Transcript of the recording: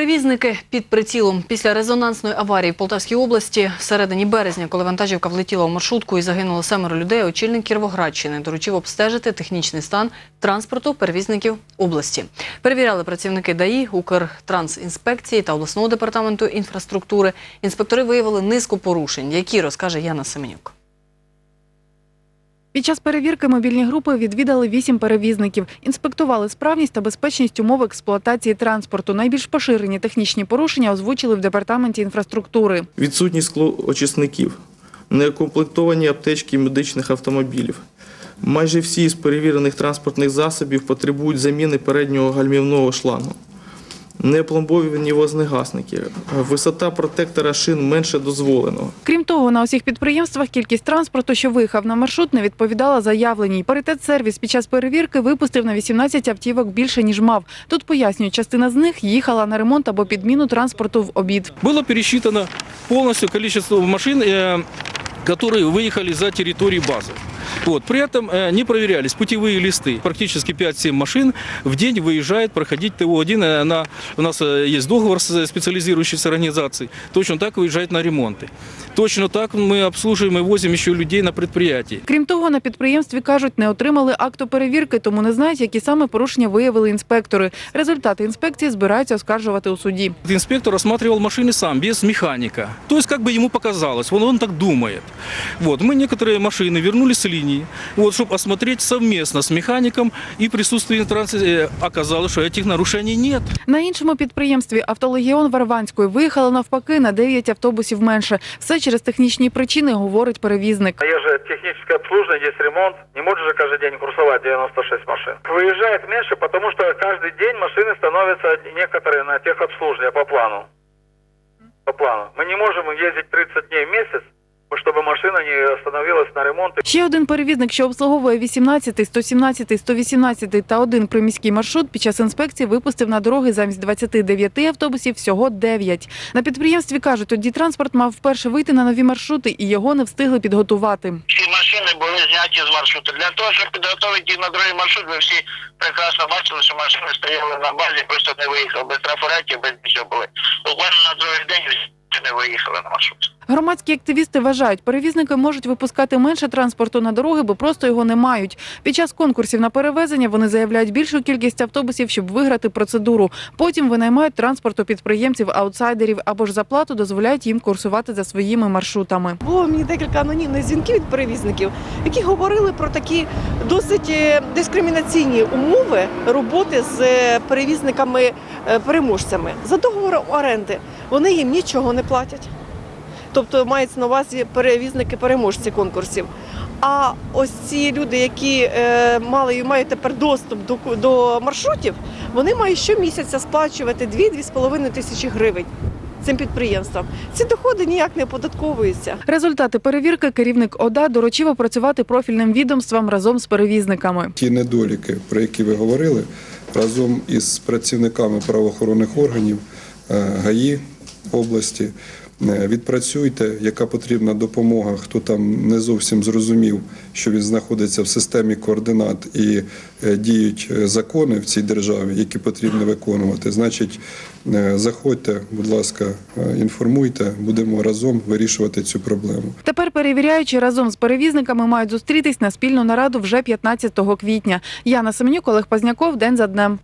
Перевізники під прицілом після резонансної аварії в Полтавській області в середині березня, коли вантажівка влетіла в маршрутку і загинуло семеро людей, очільник Кіровоградщини доручив обстежити технічний стан транспорту перевізників області. Перевіряли працівники ДАІ, Укртрансінспекції та обласного департаменту інфраструктури. Інспектори виявили низку порушень, які розкаже Яна Семенюк. Під час перевірки мобільні групи відвідали вісім перевізників, інспектували справність та безпечність умов експлуатації транспорту. Найбільш поширені технічні порушення озвучили в департаменті інфраструктури. відсутність склоочисників, неукомплектовані аптечки медичних автомобілів. Майже всі з перевірених транспортних засобів потребують заміни переднього гальмівного шлангу Не пломбовані вогнегасники. Висота протектора шин менше дозволеного. Крім того, на усіх підприємствах кількість транспорту, що виїхав на маршрут, не відповідала заявленій. Паритет сервіс під час перевірки випустив на 18 автівок більше ніж мав. Тут пояснюють, частина з них їхала на ремонт або підміну транспорту в обід. Было пересчитано полностью количество машин, э, которые выехали за территорию базы. Вот. При этом э, не проверялись путевые листы. Практически 5-7 машин в день выезжает проходить ТО-1. Э, На, у нас э, есть договор с специализирующейся организацией. Точно так выезжает на ремонты. Точно так мы обслуживаем и возим еще людей на предприятии. Крім того, на підприємстві кажуть, не отримали акту перевірки, тому не знають, які саме порушення виявили інспектори. Результати інспекції збираються оскаржувати у суді. Инспектор осматривал машины сам, без механика. То есть, как бы ему показалось, он, он так думает. Вот. Мы некоторые машины вернули с линии, вот, чтобы осмотреть совместно с механиком, и присутствие транспорта э, оказалось, что этих нарушений нет. На іншому підприємстві автолегіон Варванської виїхало навпаки на 9 автобусів менше. Все через технічні причини, говорить перевізник. А Есть же техническое обслуживание, есть ремонт. Не может же каждый день курсовать 96 машин. Выезжает меньше, потому что каждый день машины становятся некоторые на техобслуживание по плану. По плану. Мы не можем ездить 30 дней в месяц, чтобы машина не остановилась на ремонт. Ще один перевізник, що обслуговує 18, 117, 118 та один приміський маршрут, під час інспекції випустив на дороги замість 29 автобусів всього 9. На підприємстві кажуть, тоді транспорт мав вперше вийти на нові маршрути і його не встигли підготувати. Всі машини були зняті з маршруту. Для того, щоб підготувати їх на другий маршрут, ви всі прекрасно бачили, що машини стояли на базі, просто не виїхали. Без трафаретів, без нічого були. Буквально на другий день не виїхали на маршрут. Громадські активісти вважають, перевізники можуть випускати менше транспорту на дороги, бо просто його не мають. Під час конкурсів на перевезення вони заявляють більшу кількість автобусів, щоб виграти процедуру. Потім винаймають транспорт у підприємців аутсайдерів або ж за плату дозволяють їм курсувати за своїми маршрутами. Було мені декілька анонімних дзвінків від перевізників, які говорили про такі досить е, дискримінаційні умови роботи з е, перевізниками-переможцями. За договором оренди вони їм нічого не платять. Тобто мається на увазі перевізники-переможці конкурсів. А ось ці люди, які е, мали і мають тепер доступ до, до маршрутів, вони мають щомісяця сплачувати 2-2,5 тисячі гривень цим підприємствам. Ці доходи ніяк не оподатковуються. Результати перевірки керівник ОДА доручив опрацювати профільним відомствам разом з перевізниками. Ті недоліки, про які ви говорили, разом із працівниками правоохоронних органів е, ГАІ області. Е, Відпрацюйте, яка потрібна допомога, хто там не зовсім зрозумів, що він знаходиться в системі координат і е, діють е, закони в цій державі, які потрібно виконувати. Значить, заходьте, будь ласка, інформуйте, будемо разом вирішувати цю проблему. Тепер перевіряючи разом з перевізниками мають зустрітись на спільну нараду вже 15 квітня. Яна Семенюк, Олег Пазняков, день за днем.